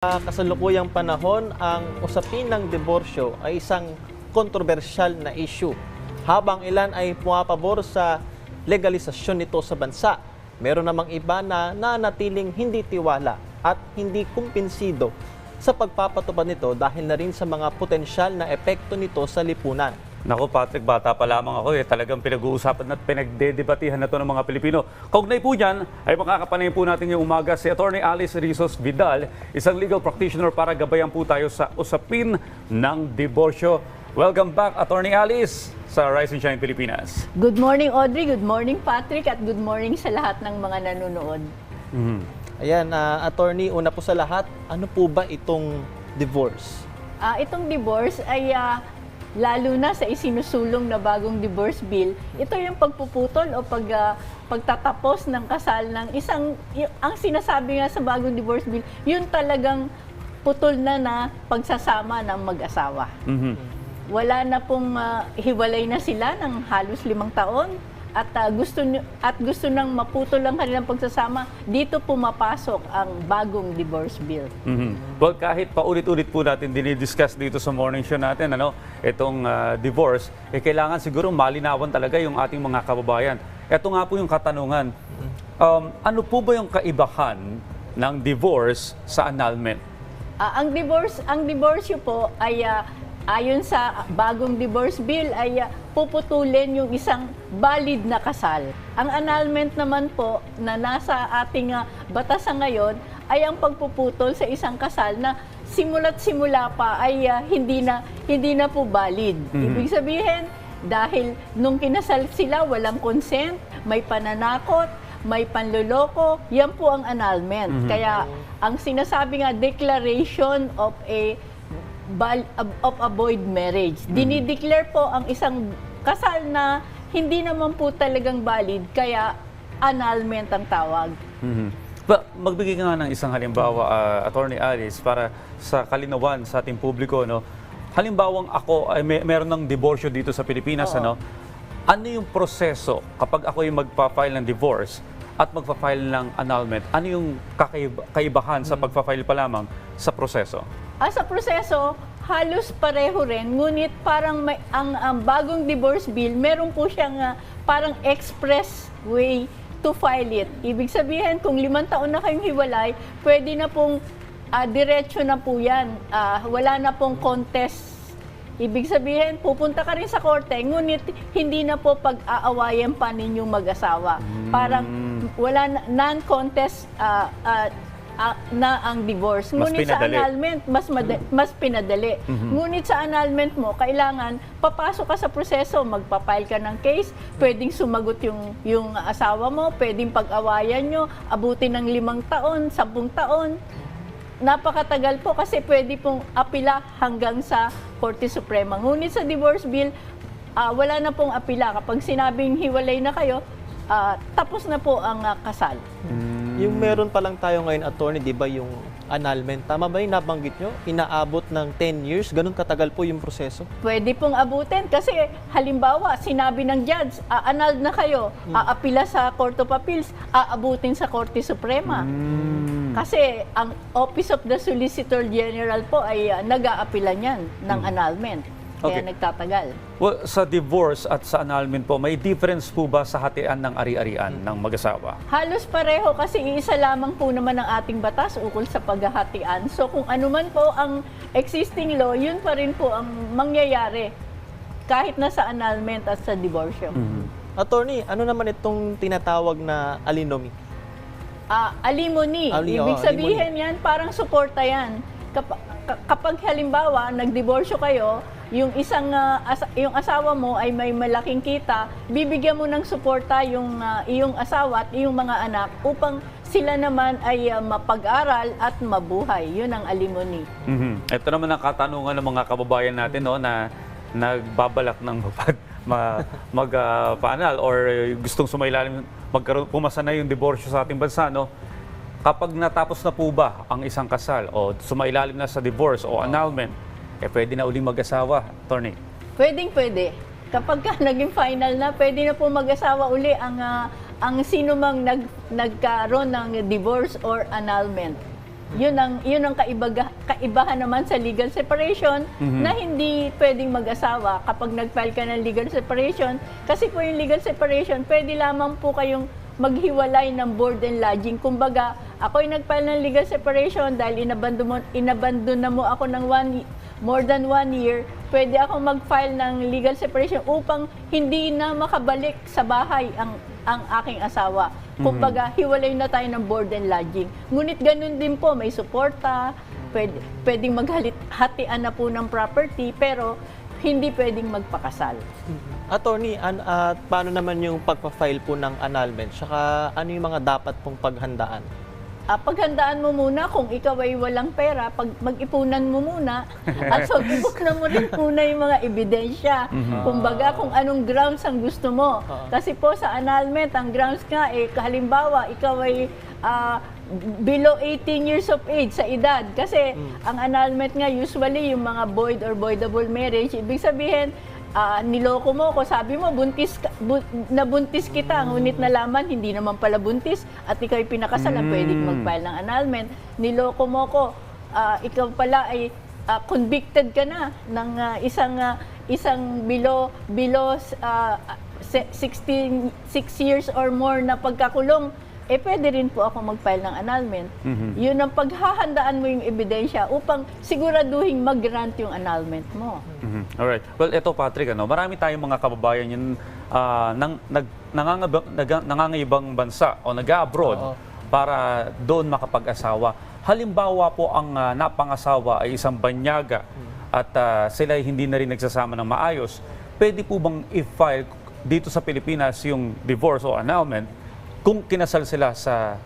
Sa kasalukuyang panahon, ang usapin ng diborsyo ay isang kontrobersyal na issue. Habang ilan ay pumapabor sa legalisasyon nito sa bansa, meron namang iba na nanatiling hindi tiwala at hindi kumpinsido sa pagpapatupad nito dahil na rin sa mga potensyal na epekto nito sa lipunan. Nako Patrick, bata pa lamang ako eh. Talagang pinag-uusapan at pinagdedebatihan na to ng mga Pilipino. Kaugnay po dyan, ay makakapanayin po natin yung umaga si Attorney Alice Rizos Vidal, isang legal practitioner para gabayan po tayo sa usapin ng diborsyo. Welcome back, Attorney Alice, sa Rise and Shine Pilipinas. Good morning Audrey, good morning Patrick, at good morning sa lahat ng mga nanonood. Mhm. Ayan, ah, attorney, una po sa lahat, ano po ba itong divorce? Ah, itong divorce ay ah, lalo na sa isinusulong na bagong divorce bill, ito yung pagpuputol o pag, ah, pagtatapos ng kasal ng isang, y- ang sinasabi nga sa bagong divorce bill, yun talagang putol na na pagsasama ng mag-asawa. Mhm. Wala na pong ah, hiwalay na sila ng halos limang taon at ah, gusto at gusto nang maputol ang kanilang pagsasama, dito pumapasok ang bagong divorce bill. Mhm. Well, kahit paulit-ulit po natin dinidiscuss dito sa morning show natin, ano, itong ah, divorce, eh kailangan siguro malinawan talaga yung ating mga kababayan. Ito nga po yung katanungan. Um, ano po ba yung kaibahan ng divorce sa annulment? Ah, ang divorce, ang divorce po ay ah, ayon sa bagong divorce bill ay ah, puputulin yung isang valid na kasal. Ang annulment naman po na nasa ating ah, batas sa ngayon ay ang pagpuputol sa isang kasal na simula't simula pa ay ah, hindi na hindi na po valid. Ibig sabihin dahil nung kinasal sila walang consent, may pananakot, may panloloko, yan po ang annulment. Kaya ang sinasabi nga declaration of a of a void marriage. Dinideclare po ang isang kasal na hindi naman po talagang valid kaya annulment ang tawag. Mhm. Ba, magbigay ka nga ng isang halimbawa, ah, Attorney Alice, para sa kalinawan sa ating publiko. No? Halimbawang ako, ay may, meron ng diborsyo dito sa Pilipinas. Ano? ano yung proseso kapag ako yung magpa-file ng divorce at magpa-file ng annulment? Ano yung kakaib- kaibahan sa pagpa-file pa lamang sa proseso? Ah, sa proseso, halos pareho rin, ngunit parang may, ang, ang bagong divorce bill, meron po siyang ah, parang express way to file it. Ibig sabihin, kung limang taon na kayong hiwalay, pwede na pong ah, diretso na po yan. Ah, wala na pong contest. Ibig sabihin, pupunta ka rin sa korte, ngunit hindi na po pag-aawayan pa ninyong mag-asawa. Parang wala na, non-contest ah, ah, na ang divorce. Mas Ngunit sa annulment, mas, mada- mas pinadali. Ngunit sa annulment mo, kailangan papasok ka sa proseso, magpa-file ka ng case, pwedeng sumagot yung, yung asawa mo, pwedeng pag-awayan nyo, abutin ng limang taon, sampung taon. Napakatagal po kasi pwede pong apila hanggang sa Korte Suprema. Ngunit sa divorce bill, ah, wala na pong apila. Kapag sinabing hiwalay na kayo, ah, tapos na po ang ah, kasal. Yung meron pa lang tayo ngayon, attorney, di ba yung annulment? Tama ba yung nabanggit nyo? Inaabot ng 10 years? Ganun katagal po yung proseso? Pwede pong abutin kasi halimbawa sinabi ng judge, a-annulled na kayo, aapila sa Court of Appeals, aabutin sa Korte Suprema. Kasi ang Office of the Solicitor General po ay uh, nag-aapila niyan ng annulment. Kaya Okay. nagtatagal. Well, sa divorce at sa annulment po, may difference po ba sa hatian ng ari-arian ng mag-asawa? Halos pareho kasi iisa lamang po naman ang ating batas ukol sa paghahatian. So kung ano man po ang existing law, yun pa rin po ang mangyayari kahit na sa annulment at sa divorce. Attorney, ano naman itong tinatawag na alinomy? Ah, alimony. Ali- Ibig oh, sabihin yan, parang suporta yan. Kap- ka- kapag halimbawa, nagdiborsyo kayo, yung isang ah, asa- yung asawa mo ay may malaking kita, bibigyan mo ng suporta yung ah, iyong asawa at iyong mga anak upang sila naman ay ah, mapag-aral at mabuhay. Yun ang alimony. Mhm. Ito naman ang katanungan ng mga kababayan natin no, na nagbabalak ng magpad, ma, or uh, gustong sumailalim, magkaroon, pumasa na yung diborsyo sa ating bansa. No? Kapag natapos na po ba ang isang kasal o sumailalim na sa divorce o annulment, eh pwede na uling mag-asawa, attorney. Pwedeng pwede. Kapag ka naging final na, pwede na po mag-asawa uli ang ah, ang sino mang nag, nagkaroon ng divorce or annulment. Yun ang yun ang kaibaga, kaibahan naman sa legal separation na hindi pwedeng mag-asawa kapag nag-file ka ng legal separation kasi po yung legal separation pwede lamang po kayong maghiwalay ng board and lodging. Kumbaga, ako yung nag-file ng legal separation dahil inabandon mo, inabandon na mo ako ng one, more than one year, pwede ako mag-file ng legal separation upang hindi na makabalik sa bahay ang ang aking asawa. Kumbaga, hiwalay na tayo ng board and lodging. Ngunit ganun din po, may suporta, pwede, pwedeng maghatian na po ng property, pero hindi pwedeng magpakasal. Attorney, an, at paano naman yung pagpa-file po ng annulment? Saka ano yung mga dapat pong paghandaan? Ah, paghandaan mo muna kung ikaw ay walang pera, pag mag-ipunan mo muna at mag-ipunan mo rin muna yung mga ebidensya. Kumbaga kung anong grounds ang gusto mo. Kasi po sa annulment, ang grounds nga eh halimbawa ikaw ay ah, below 18 years of age sa edad. Kasi ang annulment nga usually yung mga void or voidable marriage, ibig sabihin ah, niloko mo ko, sabi mo, buntis ka, bu- nabuntis kita, ngunit nalaman, hindi naman pala buntis, at ikaw ay pinakasal, mm. pwedeng mag-file ng annulment. Niloko mo ko, ah, ikaw pala ay ah, convicted ka na ng ah, isang ah, isang below below se- 16 6 years or more na pagkakulong eh pwede rin po ako mag-file ng annulment. Yun ang paghahandaan mo yung ebidensya upang siguraduhin mag-grant yung annulment mo. Mhm. Alright. Well, eto Patrick, ano, marami tayong mga kababayan yun ah, nang, nag, nangangabang, naga- nangangayibang bansa o nag-abroad para doon makapag-asawa. Halimbawa po ang ah, napangasawa ay isang banyaga at ah, sila ay hindi na rin nagsasama ng maayos. Pwede po bang i-file dito sa Pilipinas yung divorce o annulment kung kinasal sila sa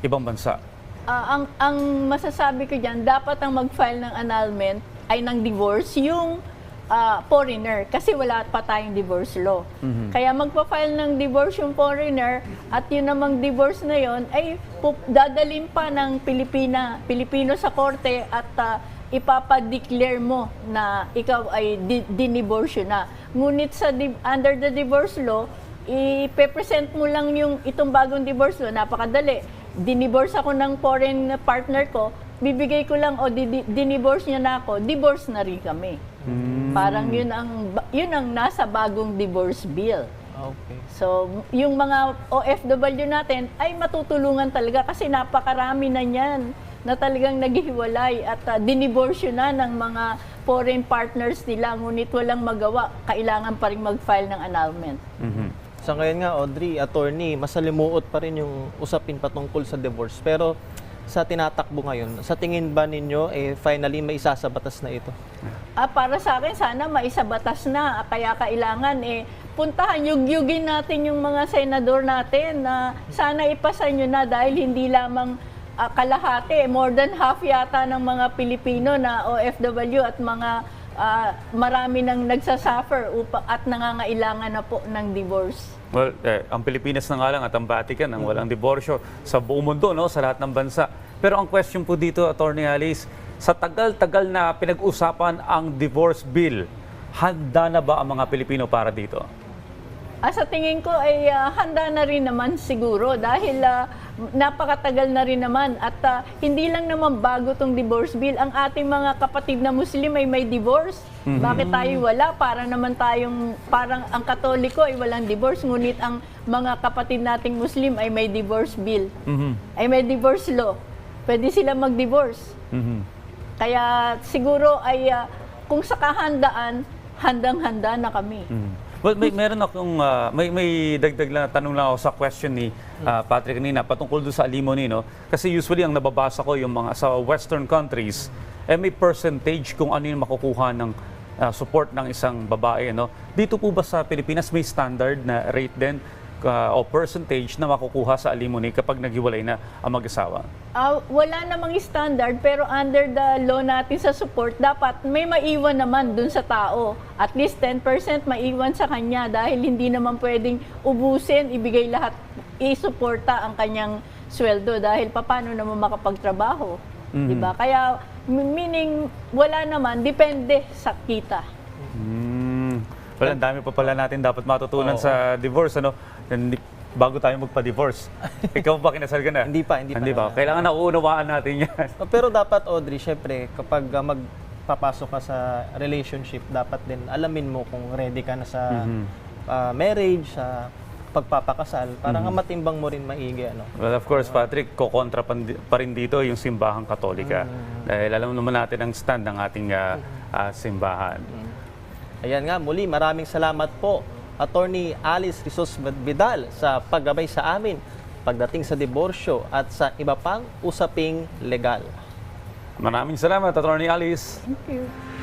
ibang bansa? Ah, ang ang masasabi ko diyan, dapat ang mag-file ng annulment ay ng divorce yung ah, foreigner kasi wala pa tayong divorce law. Kaya magpa-file ng divorce yung foreigner at yun namang divorce na yon ay dadalhin pa ng Pilipina, Pilipino sa korte at ah, ipapa-declare mo na ikaw ay di- diniborsyo na. Ngunit sa di- under the divorce law, i-present mo lang yung itong bagong divorce law, napakadali. Dinivorce ako ng foreign partner ko, bibigay ko lang o di, di- dinivorce niya na ako, divorce na rin kami. Parang yun ang yun ang nasa bagong divorce bill. Okay. So, yung mga OFW natin ay matutulungan talaga kasi napakarami na niyan na talagang naghihiwalay at uh, diniborsyo na ng mga foreign partners nila ngunit walang magawa, kailangan pa rin mag-file ng annulment. Mhm. Sa ngayon nga, Audrey, attorney, masalimuot pa rin yung usapin patungkol sa divorce. Pero sa tinatakbo ngayon, sa tingin ba ninyo, eh, finally may isa sa batas na ito? Ah, para sa akin, sana maisabatas na. Kaya kailangan eh, puntahan, yugyugin natin yung mga senador natin na sana ipasa nyo na dahil hindi lamang ah, kalahati, more than half yata ng mga Pilipino na OFW at mga ah, marami nang nagsasuffer upa, at nangangailangan na po ng divorce. Well, eh, ang Pilipinas na nga lang at ang Vatican ang walang diborsyo sa buong mundo, no, sa lahat ng bansa. Pero ang question po dito, Attorney Alice, sa tagal-tagal na pinag-usapan ang divorce bill, handa na ba ang mga Pilipino para dito? Ah, sa tingin ko ay ah, handa na rin naman siguro dahil ah, napakatagal na rin naman at ah, hindi lang naman bago tong divorce bill. Ang ating mga kapatid na Muslim ay may divorce. Bakit tayo wala? Para naman tayong parang ang Katoliko ay walang divorce ngunit ang mga kapatid nating Muslim ay may divorce bill. Ay may divorce law. Pwede sila mag-divorce. Mhm. Kaya siguro ay ah, kung sa kahandaan, handang-handa na kami. Mhm. Well, may meron akong ah, may may dagdag lang tanong lang ako sa question ni ah, Patrick kanina patungkol doon sa alimony no. Kasi usually ang nababasa ko yung mga sa western countries eh may percentage kung ano yung makukuha ng ah, support ng isang babae no. Dito po ba sa Pilipinas may standard na rate din ah, o percentage na makukuha sa alimony kapag naghiwalay na ang mag-asawa? Ah, wala namang standard pero under the law natin sa support dapat may maiwan naman dun sa tao. At least 10% maiwan sa kanya dahil hindi naman pwedeng ubusin, ibigay lahat, isuporta ang kanyang sweldo dahil paano naman makapagtrabaho. 'Di ba? Kaya meaning wala naman depende sa kita. Hmm. Well, ang dami pa pala natin dapat matutunan Oo. sa divorce ano. And bago tayo magpa-divorce. Ikaw ba kinasal ka na? Hindi pa, hindi pa Hindi ba? naman. Kailangan nauunawaan natin yan. Uh, Pero dapat, Audrey, syempre, kapag uh, magpapasok ka sa relationship, dapat din alamin mo kung ready ka na sa Mhm. uh, marriage, sa pagpapakasal, para Mhm. nga matimbang mo rin maigi. Ano? Well, of course, Patrick, kokontra pa, pa rin dito yung simbahang katolika. Mm. Dahil alam naman natin ang stand ng ating ah, ah, simbahan. Ayan nga, muli, maraming salamat po, Attorney Alice Rizos Vidal, sa paggabay sa amin pagdating sa diborsyo at sa iba pang usaping legal. Maraming salamat, Attorney Alice. Thank you.